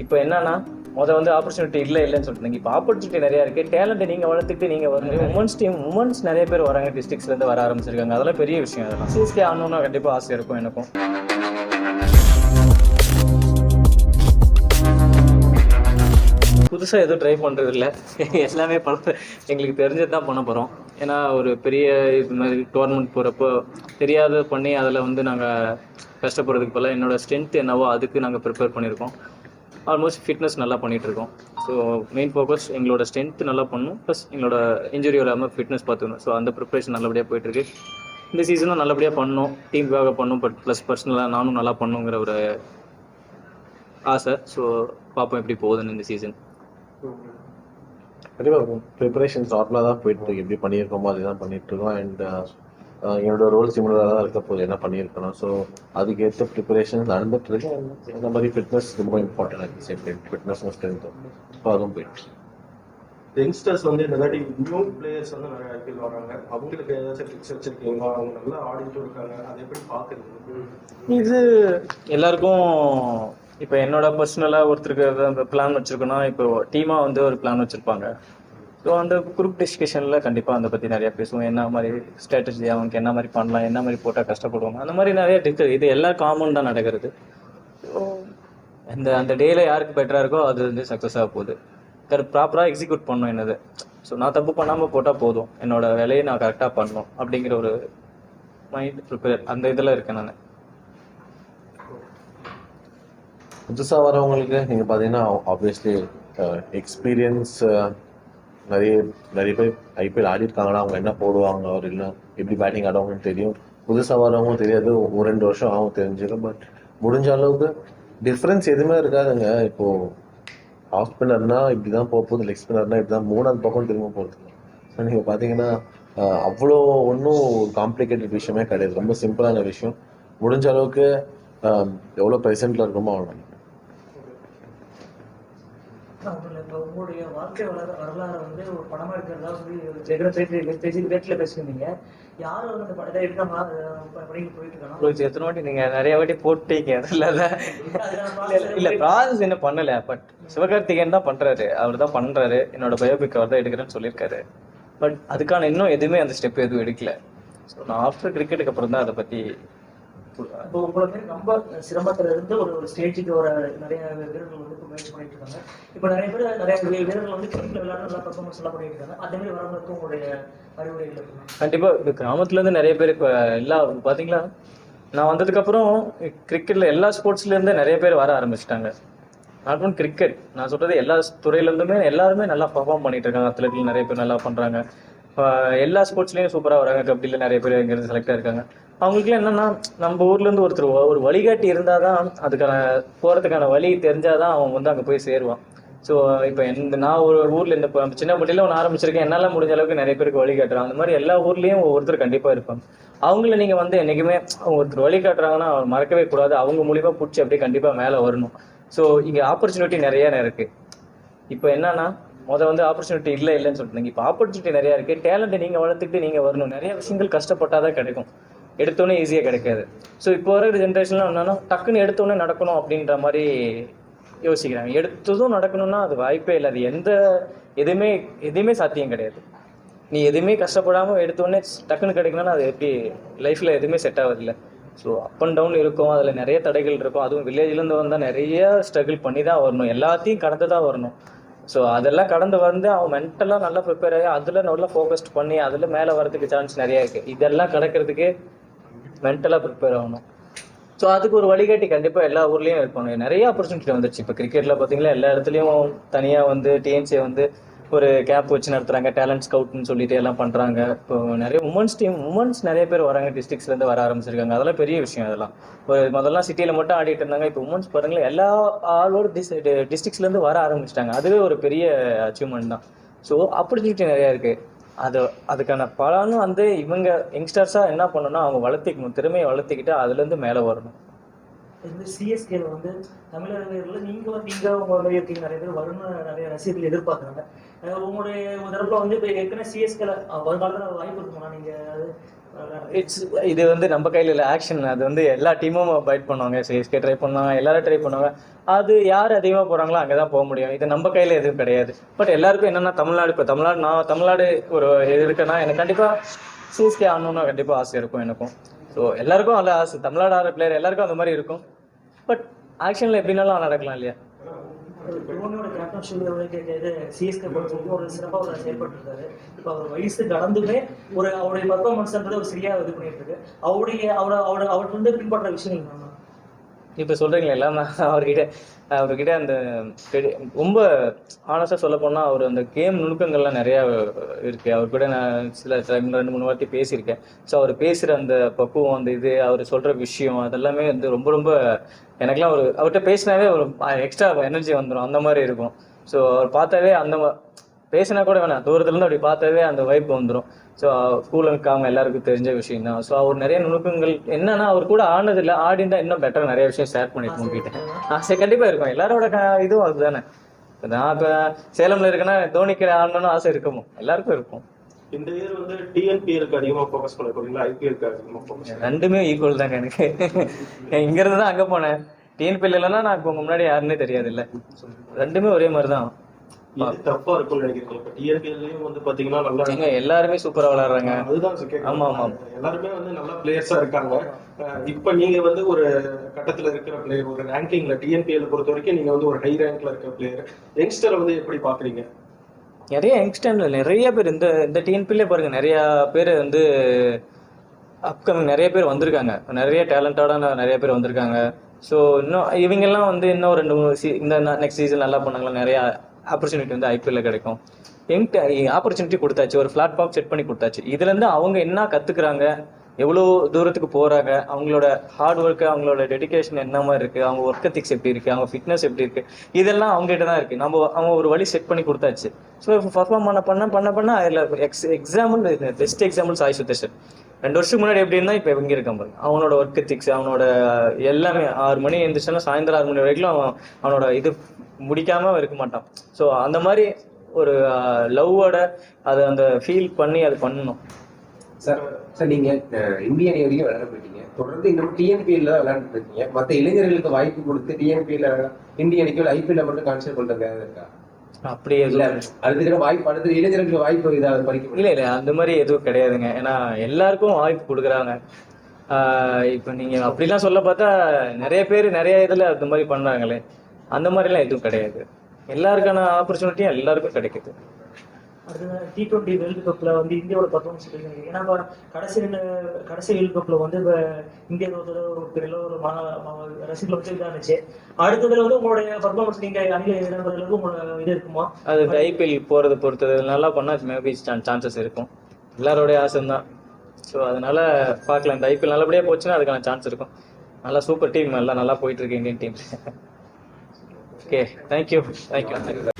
இப்போ என்னன்னா முத வந்து ஆப்பர்ச்சுனிட்டி இல்லை இல்லைன்னு சொல்லிட்டு. இப்போ ஆப்பர்ச்சுனிட்டி நிறைய இருக்கு. டேலண்ட் நீங்க வளர்த்துக்கிட்டு நீங்க வரணும் உமன்ஸ் டீம் உமன்ஸ் நிறைய பேர் வராங்க டிஸ்ட்ரிக்ஸ்ல இருந்து வர ஆரம்பிச்சிருக்காங்க. அதெல்லாம் பெரிய விஷயம் அதெல்லாம். சிஎஸ்கே ஆடணும்னா கண்டிப்பா ஆசை இருக்கும் எனக்கும். புதுசாக எதுவும் ட்ரை பண்ணுறது இல்லை. எல்லாமே பண்ண எங்களுக்கு தெரிஞ்சது தான் பண்ண போகிறோம் ஏன்னா ஒரு பெரிய இது மாதிரி டோர்னமெண்ட் போகிறப்போ தெரியாத பண்ணி அதில் வந்து நாங்கள் கஷ்டப்படுறதுக்கு போல என்னோட ஸ்ட்ரென்த் என்னவோ அதுக்கு நாங்கள் ப்ரிப்பேர் பண்ணியிருக்கோம். ஆல்மோஸ்ட் ஃபிட்னஸ் நல்லா பண்ணிகிட்ருக்கோம் ஸோ மெயின் ஃபோக்கஸ் எங்களோட ஸ்ட்ரென்த் நல்லா பண்ணணும். ப்ளஸ் எங்களோட இன்ஜுரி இல்லாமல் ஃபிட்னஸ் பார்த்துக்கணும். ஸோ அந்த ப்ரிப்பரேஷன் நல்லபடியாக போயிட்டுருக்கு. இந்த சீசனும் நல்லபடியாக பண்ணணும் டீமுக்காக பண்ணும். பட் ப்ளஸ் பர்சனலாக நானும் நல்லா பண்ணுங்கிற ஒரு ஆசை. ஸோ பார்ப்போம் எப்படி போகுதுன்னு இந்த சீசன் கண்டிப்பாக ப்ரிப்பரேஷன்ஸ் நார்மலாக தான் போயிட்டுருக்கு. எப்படி பண்ணியிருக்கோமோ அதே தான் இருக்கோம் அண்ட் என்னோட ரோல் சிமிலராக தான் இருக்க போகுது. என்ன பண்ணியிருக்கணும்? ஸோ அதுக்கேற்ற ப்ரிப்பரேஷன்ஸ் நடந்துட்டு இருக்கு இந்த மாதிரி ஃபிட்னஸ் ரொம்ப இம்பார்ட்டன்ட் ஆகுது சேம் டைம் ஃபிட்னஸும் ஸ்ட்ரென்த்தும் ஸோ அதுவும் போயிட்டு யங்ஸ்டர்ஸ் வந்து இந்த தாட்டி நியூ பிளேயர்ஸ் வந்து நிறைய ஐபிஎல் வராங்க. அவங்களுக்கு ஏதாச்சும் டிப்ஸ் வச்சிருக்கீங்களா? அவங்க நல்லா ஆடிட்டு இருக்காங்க. அதை எப்படி பாக்குறீங்க இது எல்லாருக்கும் இப்போ என்னோட பர்சனலாக ஒருத்தருக்கு அந்த பிளான் வச்சிருக்கோன்னா இப்போ டீமாக வந்து ஒரு பிளான் வச்சுருப்பாங்க. ஸோ அந்த குரூப் டிஸ்கஷனில் கண்டிப்பாக அதை பற்றி நிறையா பேசுவோம். என்ன மாதிரி ஸ்ட்ராட்டஜி அவங்களுக்கு என்ன மாதிரி பண்ணலாம் என்ன மாதிரி போட்டால் கஷ்டப்படுவாங்க அந்த மாதிரி நிறைய டிஸ்க இது எல்லாம் காமன் தான் நடக்கிறது. ஸோ அந்த அந்த டேல யாருக்கு பெட்டராக இருக்கோ அது வந்து சக்ஸஸ் ஆக போகுது. கரு ப்ராப்பராக எக்ஸிக்யூட் பண்ணணும் என்னது? ஸோ நான் தப்பு பண்ணாமல் போட்டால் போதும். என்னோட வேலையை நான் கரெக்டாக பண்ணணும் அப்படிங்கிற ஒரு மைண்ட் ப்ரிப்பேர் அந்த இதில் இருக்கேன் நான். புதுசாக வரவங்களுக்கு நீங்கள் பார்த்தீங்கன்னா ஆப்வியஸ்லி எக்ஸ்பீரியன்ஸ் uh, நிறைய நிறைய பேர் ஐபிஎல் ஆடி இருக்காங்கன்னா அவங்க என்ன போடுவாங்க அவர் இல்லை எப்படி பேட்டிங் ஆடுவாங்கன்னு தெரியும். புதுசாக வரவங்க தெரியாது ஒரு ரெண்டு வருஷம் ஆகும் தெரிஞ்சிடும் பட் முடிஞ்ச அளவுக்கு டிஃப்ரென்ஸ் எதுவுமே இருக்காதுங்க. இப்போது ஆஃப் ஸ்பின்னர்னா இப்படி தான் போக போகுது லெக் ஸ்பின்னர்னா இப்படி தான் மூணாவது பக்கம் திரும்ப போகிறது ஸோ நீங்கள் பார்த்தீங்கன்னா அவ்வளோ ஒன்றும் காம்ப்ளிகேட்டட் விஷயமே கிடையாது. ரொம்ப சிம்பிளான விஷயம். முடிஞ்ச அளவுக்கு எவ்வளோ ப்ரெசென்ட்டில் இருக்கணுமோ அவ்வளோ ஒன்றும் இப்போ உங்களுடைய வாழ்க்கை வளர வரலாறு வந்து ஒரு படமா இருக்கிறதா சொல்லி பேசி ரேட்ல பேசியிருந்தீங்க. யாரும் வந்து அந்த படத்தை போயிட்டு இருக்காங்க? எத்தனை வாட்டி நீங்க நிறைய வாட்டி போட்டீங்க இல்ல, இல்ல ப்ராசஸ் என்ன பண்ணல பட் சிவகார்த்திகேயன் தான் பண்றாரு. அவர் தான் பண்றாரு. என்னோட பயோபிக் அவர் தான் எடுக்கிறேன்னு சொல்லியிருக்காரு. பட் அதுக்கான இன்னும் எதுவுமே அந்த ஸ்டெப் எதுவும் எடுக்கல. ஸோ நான் ஆஃப்டர் கிரிக்கெட்டுக்கு அப்புறம் தான் அதை பத்தி இப்போ உங்களை மாதிரி ரொம்ப சிரமத்துல இருந்து ஒரு ஒரு ஸ்டேஜுக்கு வர நிறைய வீரர்கள் வந்து இப்போ முயற்சி பண்ணிட்டு இருக்காங்க. இப்போ நிறைய பேர் நிறைய வீ- வீரர்கள் வந்து கிரிக்கெட்ல விளையாட நல்லா பர்ஃபார்மன்ஸ் எல்லாம் பண்ணிட்டு இருக்காங்க. அதே மாதிரி வரவங்களுக்கு உங்களுடைய அறிவுரைகள் இருக்குமா கண்டிப்பா இப்போ கிராமத்துல இருந்து நிறைய பேர் இப்போ எல்லா பாத்தீங்களா? நான் வந்ததுக்கு அப்புறம் கிரிக்கெட்ல எல்லா ஸ்போர்ட்ஸ்ல இருந்து நிறைய பேர் வர ஆரம்பிச்சிட்டாங்க. நாட் ஒன் கிரிக்கெட் நான் சொல்றது எல்லா துறையிலிருந்துமே எல்லாருமே நல்லா பர்ஃபார்ம் பண்ணிட்டு இருக்காங்க. அத்லெட்ல நிறைய பேர் நல்லா பண்றாங்க. எல்லா ஸ்போர்ட்ஸ்லேயும் சூப்பராக வராங்க. கபடியில் நிறைய பேர் இங்கேருந்து செலக்டாக செலக்ட் அவங்களுக்குலாம் என்னென்னா நம்ம ஊர்லேருந்து ஒருத்தர் ஒரு வழிகாட்டி இருந்தால் தான் அதுக்கான போகிறதுக்கான வழி தெரிஞ்சால் தான் அவன் வந்து அங்கே போய் சேருவான். ஸோ இப்போ எந்த நான் ஒரு ஊரில் இந்த சின்ன பிள்ளையில ஒன்று ஆரம்பிச்சிருக்கேன். என்னால் முடிஞ்ச அளவுக்கு நிறைய பேருக்கு வழி அந்த மாதிரி எல்லா ஊர்லேயும் ஒவ்வொருத்தர் கண்டிப்பாக இருப்பாங்க. அவங்கள நீங்கள் வந்து என்னைக்குமே ஒருத்தர் வழி காட்டுறாங்கன்னா அவர் மறக்கவே கூடாது. அவங்க மூலிமா பிடிச்சி அப்படியே கண்டிப்பாக மேலே வரணும். ஸோ இங்கே ஆப்பர்ச்சுனிட்டி நிறைய இருக்குது இப்போ என்னன்னா முதல் வந்து ஆப்பர்ச்சுனிட்டி இல்லை இல்லைன்னு சொல்லிட்டு. இப்போ ஆப்பர்ச்சுனிட்டி நிறையா இருக்குது டேலண்ட்டை நீங்கள் வளர்த்துக்கிட்டு நீங்கள் வரணும். நிறைய விஷயங்கள் கஷ்டப்பட்டால் தான் கிடைக்கும். எடுத்தோன்னே ஈஸியாக கிடைக்காது. ஸோ இப்போ வர ஜென்ரேஷன்லாம் என்னன்னா டக்குன்னு எடுத்தோன்னே நடக்கணும் அப்படின்ற மாதிரி யோசிக்கிறாங்க. எடுத்ததும் நடக்கணும்னா அது வாய்ப்பே இல்லை. அது எந்த எதுவுமே எதுவுமே சாத்தியம் கிடையாது. நீ எதுவுமே கஷ்டப்படாமல் எடுத்தோடனே டக்குன்னு கிடைக்கணும்னா அது எப்படி லைஃப்பில் எதுவுமே செட் ஆகுதில்ல ஸோ அப் அண்ட் டவுன் இருக்கும். அதில் நிறைய தடைகள் இருக்கும். அதுவும் வில்லேஜ்லேருந்து வந்தால் நிறைய ஸ்ட்ரகிள் பண்ணி தான் வரணும். எல்லாத்தையும் கடந்து தான் வரணும். ஸோ அதெல்லாம் கடந்து வந்து அவன் மென்டலாக நல்லா ப்ரிப்பேர் ஆகி அதில் நல்லா ஃபோக்கஸ்ட் பண்ணி அதில் மேலே வரதுக்கு சான்ஸ் நிறையா இருக்குது இதெல்லாம் கடக்கிறதுக்கு மென்டலாக ப்ரிப்பேர் ஆகணும். ஸோ அதுக்கு ஒரு வழிகாட்டி கண்டிப்பாக எல்லா ஊர்லேயும் இருப்பாங்க நிறைய ஆப்பர்ச்சுனிட்டி வந்துருச்சு. இப்போ கிரிக்கெட்டில் பார்த்தீங்கன்னா எல்லா இடத்துலையும் தனியாக வந்து டிஎன்சியை வந்து ஒரு கேப் வச்சு நடத்துறாங்க டேலண்ட் ஸ்கவுட்னு சொல்லிட்டு எல்லாம் பண்றாங்க. இப்போ நிறைய உமன்ஸ் டீம் உமன்ஸ் நிறைய பேர் வராங்க டிஸ்ட்ரிக்ஸ்ல இருந்து வர ஆரம்பிச்சிருக்காங்க. அதெல்லாம் பெரிய விஷயம் அதெல்லாம். ஒரு முதல்ல சிட்டியில மட்டும் ஆடிட்டு இருந்தாங்க இப்போ உமன்ஸ் பாருங்களேன் எல்லா ஆல் ஓவர் டிஸ் டிஸ்ட்ரிக்ஸ்ல இருந்து வர ஆரம்பிச்சிட்டாங்க. அதுவே ஒரு பெரிய அச்சீவ்மெண்ட் தான். ஸோ ஆப்பர்ச்சுனிட்டி நிறைய இருக்கு. அது அதுக்கான பலனும் வந்து இவங்க யங்ஸ்டர்ஸா என்ன பண்ணணும்னா அவங்க வளர்த்திக்கணும் திறமையை வளர்த்திக்கிட்டு அதுல இருந்து மேலே வரணும். வந்து சிஎஸ்கேல வந்து தமிழக வீரர்கள் நீங்க வந்து நீங்க உங்களுடைய டீம் நிறைய பேர் வரணும் நிறைய ரசிகர்கள் எதிர்பார்க்குறாங்க. உங்களுடைய தரப்புல வந்து இப்போ ஏற்கனவே சிஎஸ்கேல வருங்காலத்தில் வாய்ப்பு இருக்குமா நீங்க இட்ஸ் இது வந்து நம்ம கையில் இல்லை ஆக்ஷன் அது வந்து எல்லா டீமும் பைட் பண்ணுவாங்க. சிஎஸ்கே ட்ரை பண்ணுவாங்க எல்லாரும் ட்ரை பண்ணுவாங்க. அது யார் அதிகமாக போகிறாங்களோ அங்கே தான் போக முடியும். இது நம்ம கையில் எதுவும் கிடையாது. பட் எல்லாருக்கும் என்னென்னா தமிழ்நாடு இப்போ தமிழ்நாடு நான் தமிழ்நாடு ஒரு இது இருக்குன்னா எனக்கு கண்டிப்பாக சிஎஸ்கே ஆடணும்னு கண்டிப்பாக ஆசை இருக்கும் எனக்கும். ஸோ எல்லாருக்கும் அதில் ஆசை. தமிழ்நாடு ஆடுற பிளேயர் எல்லாருக்கும் அந்த மாதிரி இருக்கும். பட் ஆக்ஷனில் எப்படினாலும் நடக்கலாம் இல்லையா? தோனியோட கேப்டன்ஷிப் இது சிஎஸ்கே பொறுத்தவரைக்கும் ஒரு சிறப்பாக ஒரு செயல்பட்டு இப்போ அவர் வயசு கடந்துமே ஒரு அவருடைய பர்ஃபார்மன்ஸ்ன்றது ஒரு சரியா இது பண்ணிட்டு இருக்கு. அவருடைய அவர் அவரை அவர்கிட்ட பின்பற்ற விஷயங்கள் இப்போ சொல்கிறீங்களே எல்லாம் அவர்கிட்ட அவர்கிட்ட அந்த ரொம்ப ஆனஸ்டாக சொல்ல போனால் அவர் அந்த கேம் நுணுக்கங்கள்லாம் நிறையா இருக்குது அவர் கூட நான் சில ரெண்டு மூணு வாட்டி பேசியிருக்கேன். ஸோ அவர் பேசுகிற அந்த பக்குவம் அந்த இது அவர் சொல்கிற விஷயம் அதெல்லாமே வந்து ரொம்ப ரொம்ப எனக்கெல்லாம் ஒரு அவர்கிட்ட பேசினாவே ஒரு எக்ஸ்ட்ரா எனர்ஜி வந்துடும் அந்த மாதிரி இருக்கும். ஸோ அவர் பார்த்தாவே அந்த பேசினா கூட வேணாம். தூரத்துலேருந்து அப்படி பார்த்தாவே அந்த வைப் வந்துடும் ஸோ ஸ்கூலில் இருக்காங்க எல்லாருக்கும் தெரிஞ்ச விஷயம் தான் ஸோ அவர் நிறைய நுணுக்கங்கள் என்னன்னா அவர் கூட ஆனதில்லை. ஆடிந்தா இன்னும் பெட்டர் நிறைய விஷயம் ஷேர் பண்ணிருக்கோம் உங்ககிட்ட. ஆசை கண்டிப்பாக இருக்கும். எல்லாரோட இதுவும் அதுதானே. நான் இப்போ சேலம்ல இருக்கேன்னா தோனிக்கு ஆடணும்னு ஆசை இருக்குமோ? எல்லாருக்கும் இருக்கும். இந்த இயர் வந்து டிஎன்பிஎலுக்கு அதிகமா ஃபோக்கஸ் பண்ண போறீங்களா? ஐபிஎலுக்கு அதிகமா ஃபோக்கஸ் ரெண்டுமே ஈக்குவல் தாங்க எனக்கு. இங்க இருந்து தான் அங்க போனேன். டிஎன்பிஎல் இல்லைன்னா நான் முன்னாடி யாருன்னே தெரியாது இல்ல ரெண்டுமே ஒரே மாதிரி தான் தப்பா இருக்கும்னு நினைக்கிறீங்க இப்ப வந்து பாத்தீங்கன்னா நல்லா எல்லாருமே சூப்பரா விளையாடுறாங்க. அதுதான். ஆமா, ஆமா. எல்லாருமே வந்து நல்ல பிளேயர்ஸா இருக்காங்க. இப்ப நீங்க வந்து ஒரு கட்டத்துல இருக்கிற பிளேயர் ஒரு ரேங்கிங்ல டிஎன்பிஎல் பொறுத்த வரைக்கும் நீங்க வந்து ஒரு ஹை ரேங்க்ல இருக்கிற பிளேயர் யங்ஸ்டர் வந்து எப்படி பாக்குறீங்க? நிறைய யங்ஸ்டர்ல நிறைய பேர் இந்த இந்த டிஎன்பிலே பாருங்க நிறைய பேர் வந்து அப்கமிங் நிறைய பேர் வந்திருக்காங்க. நிறைய டேலண்டடான நிறைய பேர் வந்திருக்காங்க. ஸோ இன்னும் இவங்கெல்லாம் வந்து இன்னும் ரெண்டு மூணு சீ இந்த நெக்ஸ்ட் சீசன் நல்லா பண்ணாங்களா? நிறைய ஆப்பர்ச்சுனிட்டி வந்து ஐபிஎல்ல கிடைக்கும். எங்க ஆப்பர்ச்சுனிட்டி கொடுத்தாச்சு. ஒரு பிளாட்ஃபார்ம் செட் பண்ணி கொடுத்தாச்சு. இதுலேருந்து அவங்க என்ன கற்றுக்குறாங்க எவ்வளோ தூரத்துக்கு போகிறாங்க அவங்களோட ஹார்ட் ஒர்க்கு அவங்களோட டெடிகேஷன் என்ன மாதிரி இருக்குது அவங்க ஒர்க் எத்திக்ஸ் எப்படி இருக்குது அவங்க ஃபிட்னஸ் எப்படி இருக்குது இதெல்லாம் அவங்ககிட்ட தான் இருக்குது நம்ம அவங்க ஒரு வழி செட் பண்ணி கொடுத்தாச்சு. ஸோ பர்ஃபார்ம் பண்ண பண்ண பண்ண பண்ண அதில் ex example best example Sai Sudharsan ரெண்டு வருஷத்துக்கு முன்னாடி எப்படி இருந்தா இப்போ இங்கே இருக்கான் பாருங்க. அவனோட ஒர்க் எத்திக்ஸ் அவனோட எல்லாமே ஆறு மணி எழுந்திரிச்சானா சாயந்தரம் ஆறு மணி வரைக்கும் அவன் அவனோட இது முடிக்காம இருக்க மாட்டான். ஸோ அந்த மாதிரி ஒரு லவ்வோட அதை அந்த ஃபீல் பண்ணி அது பண்ணணும். சார் சார் நீங்க இந்தியன் இந்திய அணி வரைக்கும் விளையாட போயிட்டீங்க. தொடர்ந்து இன்னும் டிஎன்பிஎல் தான் விளையாண்டுட்டு இருக்கீங்க. இளைஞர்களுக்கு வாய்ப்பு கொடுத்து டிஎன்பிஎல் இந்திய அணிக்கு ஐபிஎல் மட்டும் கான்சென்ட் பண்ணுறது இருக்கா? அப்படி இல்ல அடுத்த வாய்ப்பு அடுத்த இளைஞர்களுக்கு வாய்ப்பு இதாவது பறிக்க இல்ல இல்ல அந்த மாதிரி எதுவும் கிடையாதுங்க. ஏன்னா எல்லாருக்கும் வாய்ப்பு கொடுக்குறாங்க. ஆஹ் இப்ப நீங்க அப்படிலாம் சொல்ல பார்த்தா நிறைய பேர் நிறைய இதுல அந்த மாதிரி பண்றாங்களே. அந்த மாதிரிலாம் எதுவும் கிடையாது. எல்லாருக்கான ஆப்பர்ச்சுனிட்டியும் எல்லாருக்கும் கிடைக்குது. டி டுவெண்ட்டி வேர்ல்டு கப்பில் வந்து இந்தியாவோட பர்ஃபார்மன்ஸ் எப்படி ஏன்னா கடைசி ரெண்டு கடைசி வேர்ல்டு கப்பில் வந்து இப்ப இந்தியா தோத்தது ஒரு பெரிய ஒரு மன வச்சு இருந்துச்சு. அடுத்ததுல வந்து உங்களுடைய பர்ஃபார்மன்ஸ் நீங்கள் அங்கே இடம்பெறதுக்கு உங்களோட இது இருக்குமா? அது ஐபிஎல் போகிறது பொறுத்தது. நல்லா பண்ணால் மேபி சான்சஸ் இருக்கும். எல்லாரோடைய ஆசை தான் ஸோ அதனால பார்க்கலாம். இந்த ஐபிஎல் நல்லபடியாக போச்சுன்னா அதுக்கான சான்ஸ் இருக்கும். நல்லா சூப்பர் டீம் எல்லாம் நல்லா போயிட்டு இருக்கு Indian team okay thank you thank you